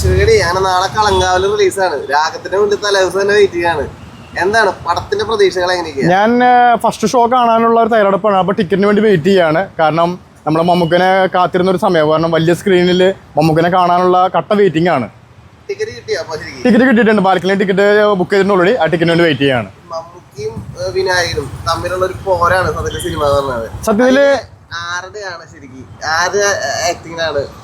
പ്രേക്ഷകരെ ഞാൻ നാളെ കളങ്കാവിൽ റിലീസാണ് രാഗത്തിന്റെ മുന്നിൽ തലേദിവസം തന്നെ വെയിറ്റ് ചെയ്യാണ്. എന്താണ് പടത്തിന്റെ പ്രതീക്ഷകൾ എങ്ങനെയാ ഞാൻ ഫസ്റ്റ് ഷോ കാണാനുള്ള ഒരു തയ്യാറെടുപ്പാണ്. അപ്പോൾ ടിക്കറ്റിന് വേണ്ടി വെയിറ്റ് ചെയ്യാണ്. കാരണം നമ്മളെ മമ്മൂക്കനെ കാത്തിരുന്ന ഒരു സമയം. കാരണം വലിയ സ്ക്രീനിൽ മമ്മൂക്കനെ കാണാനുള്ള കട്ട വെയിറ്റിംഗ് ആണ്. ടിക്കറ്റ് അപ്പൊ കിട്ടിയിട്ടുണ്ട്. ബാൽക്കണി ടിക്കറ്റ് ബുക്ക് ചെയ്തിട്ടുണ്ട് ഓൾറെഡി ആ ടിക്കറ്റിന് വേണ്ടി വെയിറ്റ് ചെയ്യാണ്. മമ്മൂക്കിയും വിനായകനും തമ്മിലുള്ള ഒരു പോരാണ് സത്യത്തിൽ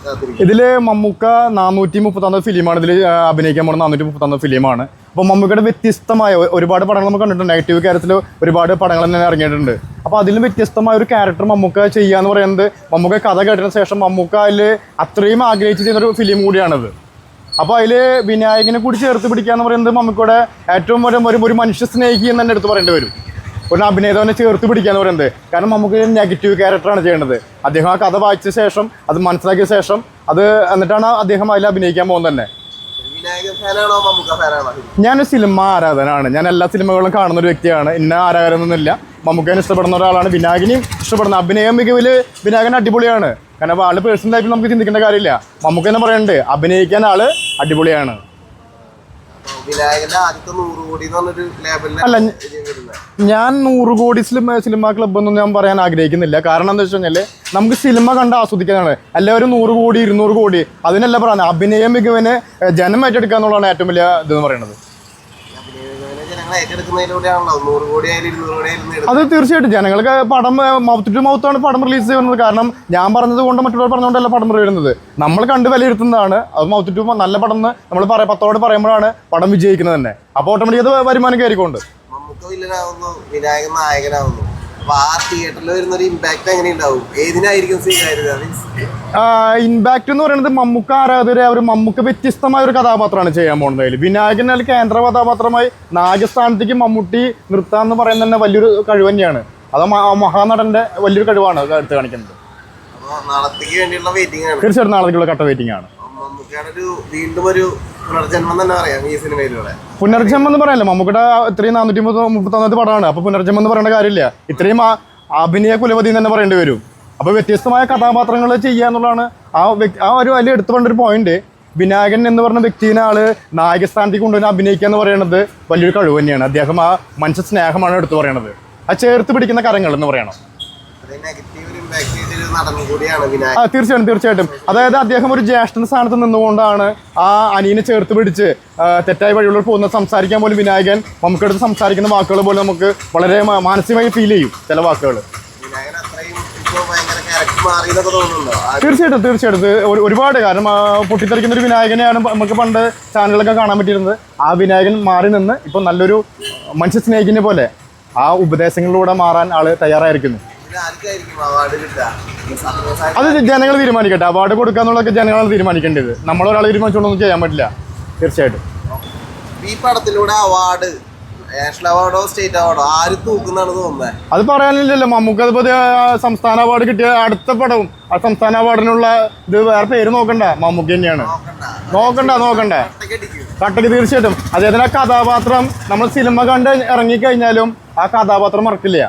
എന്ന് ഇതിൽ മമ്മൂക്ക നാനൂറ്റി മുപ്പത്തൊന്ന് ഫിലിമാണ് ഇതിൽ അഭിനയിക്കാൻ പോകുന്ന നാനൂറ്റി മുപ്പത്തൊന്ന് ഫിലിമാണ് അപ്പോൾ മമ്മൂക്കയുടെ വ്യത്യസ്തമായ ഒരുപാട് പടങ്ങൾ നമുക്ക് കണ്ടിട്ടുണ്ട്. നെഗറ്റീവ് കാര്യത്തിൽ ഒരുപാട് പടങ്ങൾ തന്നെ ഇറങ്ങിയിട്ടുണ്ട്. അപ്പോൾ അതിലും വ്യത്യസ്തമായ ഒരു ക്യാരക്ടർ മമ്മൂക്ക ചെയ്യാന്ന് പറയുന്നത് മമ്മൂക്ക കഥ കേട്ടതിന് ശേഷം മമ്മൂക്ക അതിൽ അത്രയും ആഗ്രഹിച്ച് ചെയ്യുന്ന ഒരു ഫിലിം കൂടിയാണത്. അപ്പോൾ അതിൽ വിനായകനെ കൂടി ചേർത്ത് പിടിക്കുക എന്ന് പറയുന്നത് മമ്മൂക്കയുടെ ഏറ്റവും ഒരു ഒരു- മനുഷ്യ സ്നേഹി എന്ന് തന്നെ എടുത്ത് പറയേണ്ടി വരും. ഒരു അഭിനേതാവിനെ ചേർത്ത് പിടിക്കാന്ന് പറയുന്നത്. കാരണം നമുക്ക് നെഗറ്റീവ് ക്യാരക്ടറാണ് ചെയ്യേണ്ടത്. അദ്ദേഹം ആ കഥ വായിച്ച ശേഷം അത് മനസ്സിലാക്കിയ ശേഷം അത് എന്നിട്ടാണ് അദ്ദേഹം അതിൽ അഭിനയിക്കാൻ പോകുന്നത് തന്നെ. ഞാൻ സിനിമ ആരാധനാണ് ഞാൻ എല്ലാ സിനിമകളും കാണുന്ന ഒരു വ്യക്തിയാണ്. ഇന്ന ആരാധനൊന്നുമില്ല മമ്മൂക്കാൻ ഇഷ്ടപ്പെടുന്ന ഒരാളാണ്. വിനായകനെയും ഇഷ്ടപ്പെടുന്ന അഭിനയ മികവിൽ വിനായകൻ അടിപൊളിയാണ്. കാരണം ആൾ പേഴ്സണൽ ലൈഫിൽ നമുക്ക് ചിന്തിക്കേണ്ട കാര്യമില്ല. മമ്മൂക്ക തന്നെ പറയുന്നുണ്ട് അഭിനയിക്കാൻ ആൾ അടിപൊളിയാണ്. വിനായകന്റെ ആദ്യത്തെ നൂറ് കോടി എന്ന് പറഞ്ഞൊരു ലേബലിൽ അല്ല, ഞാൻ നൂറ് കോടി സിനിമ സിനിമ ക്ലബ് ഒന്നും ഞാൻ പറയാൻ ആഗ്രഹിക്കുന്നില്ല. കാരണം എന്താ വെച്ച് കഴിഞ്ഞാൽ നമുക്ക് സിനിമ കണ്ട് ആസ്വദിക്കാനാണ്. എല്ലാവരും നൂറ് കോടി ഇരുന്നൂറ് കോടി അതിനല്ല പറയുന്നത്. അഭിനയ മികവിനെ ജനം ഏറ്റെടുക്കുക എന്നുള്ളതാണ് ഏറ്റവും വലിയ ഇതെന്ന് പറയുന്നത്. അത് തീർച്ചയായിട്ടും. ജനങ്ങൾക്ക് പടം മൗത്ത് ടു മൗത്താണ് പടം റിലീസ് ചെയ്യുന്നത്. കാരണം ഞാൻ പറഞ്ഞത് കൊണ്ട് മറ്റുള്ളവർ പറഞ്ഞുകൊണ്ടല്ല പടം വരുന്നത് നമ്മൾ കണ്ട് വിലയിരുത്തുന്നതാണ്. അത് മൗത്ത് ടു നല്ല പടം എന്ന് നമ്മൾ പറയാം പത്തോട് പറയുമ്പോഴാണ് പടം വിജയിക്കുന്നത് തന്നെ. അപ്പോൾ ഓട്ടോമാറ്റിക് അത് വരുമാനം കയറിക്കൊണ്ട്. വിനായകൻ നായകനാവുന്നു. ആ തിയേറ്ററിൽ വരുന്ന ഒരു ഇമ്പാക്ട് എങ്ങനെ ഉണ്ടാവും ഏതിനായിരിക്കും ഇമ്പാക്ട് എന്ന് പറയുന്നത് മമ്മൂക്ക ആരാധകരെ അവർ മമ്മൂക്ക വ്യത്യസ്തമായ ഒരു കഥാപാത്രമാണ് ചെയ്യാൻ പോകുന്നത്. അതിൽ വിനായകൻ അതിൽ കേന്ദ്ര കഥാപാത്രമായി നാഗസ്ഥാനത്തേക്ക് മമ്മൂട്ടി നിർത്താൻ എന്ന് പറയുന്നത് തന്നെ വലിയൊരു കഴിവ് തന്നെയാണ്. അത് മഹാനടന്റെ വലിയൊരു കഴിവാണ് എടുത്ത് കാണിക്കുന്നത്. തീർച്ചയായിട്ടും നാളത്തേക്കുള്ള കട്ട വെയിറ്റിംഗ് ആണ്. വീണ്ടും ഒരു പുനർജന്മം തന്നെ പറയാം ഈ സിനിമയിലൂടെ. പുനർജന്മം എന്ന് പറയാനല്ലോ മമ്മൂക്കയുടെ ഇത്രയും നാനൂറ്റി മുപ്പത്തൊന്നാമത്തെ പടമാണ് അപ്പൊ പുനർജന്മം എന്ന് പറയേണ്ട കാര്യമില്ല. ഇത്രയും അഭിനയ കുലപതി തന്നെ പറയേണ്ടി വരും. അപ്പൊ വ്യത്യസ്തമായ കഥാപാത്രങ്ങൾ ചെയ്യുക എന്നുള്ളതാണ് ആ വ്യക്തി ആ ഒരു വലിയ എടുത്തു പറഞ്ഞ ഒരു പോയിന്റ് വിനായകൻ എന്ന് പറഞ്ഞ വ്യക്തിനെ ആൾ നായകസ്ഥാനത്തേക്ക് കൊണ്ടുവന്ന് അഭിനയിക്കുക എന്ന് പറയുന്നത് വലിയൊരു കഴിവ് തന്നെയാണ്. അദ്ദേഹം ആ മനുഷ്യ സ്നേഹമാണ് എടുത്തു പറയണത്. ആ ചേർത്ത് പിടിക്കുന്ന കരങ്ങൾ എന്ന് പറയണം. നെഗറ്റീവ് ഇമ്പാക്ട് ആ തീർച്ചയായിട്ടും തീർച്ചയായിട്ടും. അതായത് അദ്ദേഹം ഒരു ജ്യേഷ്ഠൻ സ്ഥാനത്ത് നിന്നുകൊണ്ടാണ് ആ അനിയനെ ചേർത്ത് പിടിച്ച് തെറ്റായ വഴികളിൽ പോകുന്ന സംസാരിക്കാൻ പോലും വിനായകൻ നമുക്കെടുത്ത് സംസാരിക്കുന്ന വാക്കുകൾ പോലും നമുക്ക് വളരെ മാനസികമായി ഫീൽ ചെയ്യും ചില വാക്കുകൾ തീർച്ചയായിട്ടും തീർച്ചയായിട്ടും. ഒരുപാട് കാരണം പൊട്ടിത്തെറിക്കുന്ന ഒരു വിനായകനെയാണ് നമുക്ക് പണ്ട് ചാനലൊക്കെ കാണാൻ പറ്റിയിരുന്നത്. ആ വിനായകൻ മാറി നിന്ന് ഇപ്പം നല്ലൊരു മനുഷ്യ സ്നേഹിക്കുന്ന പോലെ ആ ഉപദേശങ്ങളിലൂടെ മാറാൻ ആൾ തയ്യാറായിരിക്കുന്നു. അത് ജനങ്ങൾ തീരുമാനിക്കട്ടെ. അവാർഡ് കൊടുക്കുക എന്നുള്ളതൊക്കെ ജനങ്ങളാണ് തീരുമാനിക്കേണ്ടത്. നമ്മളൊരാൾ തീരുമാനിച്ചോളൊന്നും ചെയ്യാൻ പറ്റില്ല. തീർച്ചയായിട്ടും. ഈ പടത്തിലൂടെ അവാർഡ് അവാർഡോ സ്റ്റേറ്റ് അവാർഡോ ആര് തൂക്കുന്നാണ് തോന്നുന്നത് അത് പറയാനില്ലല്ലോ. നമുക്ക് അതിപ്പോ സംസ്ഥാന അവാർഡ് കിട്ടിയ അടുത്ത പടവും ആ സംസ്ഥാന അവാർഡിനുള്ള ഇത് വേറെ പേര് നോക്കണ്ട. മമ്മൂക്ക് തന്നെയാണ്. നോക്കണ്ട. നോക്കണ്ട കട്ടക്ക് തീർച്ചയായിട്ടും. അദ്ദേഹത്തിന് ആ കഥാപാത്രം നമ്മൾ സിനിമ കണ്ട് ഇറങ്ങിക്കഴിഞ്ഞാലും ആ കഥാപാത്രം മറക്കില്ല.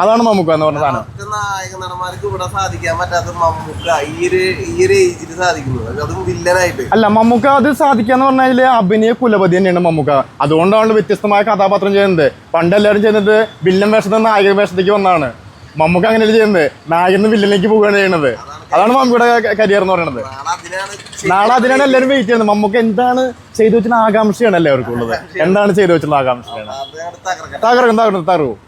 അതാണ് മമ്മൂക്ക എന്ന് പറഞ്ഞ സാധനം. നായക നടന്മാർക്ക് ഇവിടെ സാധിക്കാൻ പറ്റാത്ത മമ്മൂക്ക ഈ ഒരു ഈ ഒരു ഏജിൽ സാധിക്കുന്നത്. അതും വില്ലനായിട്ട്. അല്ല മമ്മൂക്ക അത് സാധിക്കാന്ന് പറഞ്ഞാൽ അഭിനയ കുലപതി തന്നെയാണ് മമ്മൂക്ക. അതുകൊണ്ടാണ് വ്യത്യസ്തമായ കഥാപാത്രം ചെയ്യുന്നത്. പണ്ട് എല്ലാവരും ചെയ്യുന്നത് വില്ലൻ വേഷത്തിൽ നായക വേഷത്തേക്ക് വന്നതാണ്. മമ്മൂക്ക അങ്ങനെയല്ല ചെയ്യുന്നത്? നായകന്ന് വില്ലനിലേക്ക് പോവുകയാണ് ചെയ്യുന്നത്. അതാണ് മമ്മൂക്കയുടെ കരിയർ എന്ന് പറയുന്നത്. നാളെ അതിനാണ് എല്ലാവരും വെയിറ്റ് ചെയ്യുന്നത്. മമ്മൂക്ക എന്താണ് ചെയ്തു വെച്ചിട്ടുള്ള ആകാംക്ഷയാണ് എല്ലാവർക്കും ഉള്ളത്. എന്താണ് ചെയ്തു വെച്ചിട്ടുള്ള ആകാംക്ഷയാണ്? തകർക്കും തകർക്കും തകർക്കും ഓക്കേ.